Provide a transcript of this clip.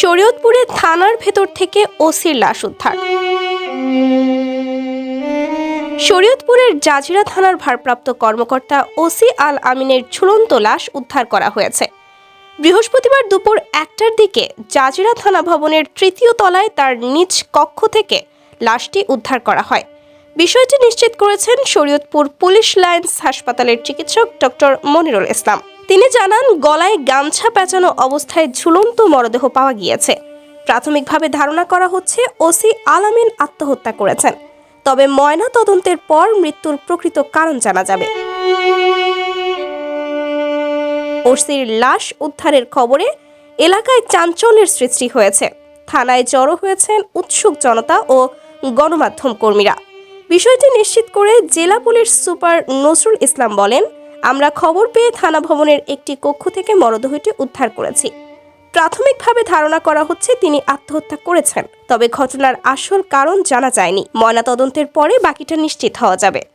শরীয়তপুরে থানার ভেতর থেকে ওসির লাশ উদ্ধার। শরীয়তপুরের জাজিরা থানার ভারপ্রাপ্ত কর্মকর্তা ওসি আল আমিনের ঝুলন্ত লাশ উদ্ধার করা হয়েছে। বৃহস্পতিবার দুপুর একটার দিকে জাজিরা থানা ভবনের তৃতীয় তলায় তার নিজ কক্ষ থেকে লাশটি উদ্ধার করা হয়। বিষয়টি নিশ্চিত করেছেন শরীয়তপুর পুলিশ লাইন্স হাসপাতালের চিকিৎসক ডক্টর মনিরুল ইসলাম। তিনি জানান, গলায় গামছা পেঁচানো অবস্থায় ঝুলন্ত মরদেহ পাওয়া গিয়েছে। প্রাথমিকভাবে ধারণা করা হচ্ছে, ওসি আলামিন আত্মহত্যা করেছেন। তবে ময়না তদন্তের পর মৃত্যুর প্রকৃত কারণ জানা যাবে। ওসির লাশ উদ্ধারের খবরে এলাকায় চাঞ্চল্যের সৃষ্টি হয়েছে। থানায় জড়ো হয়েছেন উৎসুক জনতা ও গণমাধ্যম কর্মীরা। বিষয়টি নিশ্চিত করে জেলা পুলিশ সুপার নজরুল ইসলাম বলেন আমরা খবর পেয়ে থানা ভবনের একটি কক্ষ থেকে মরদেহটি উদ্ধার করেছি। প্রাথমিকভাবে ধারণা করা হচ্ছে তিনি আত্মহত্যা করেছেন, তবে ঘটনার আসল কারণ জানা যায়নি। ময়নাতদন্তের পরে বাকিটা নিশ্চিত হওয়া যাবে।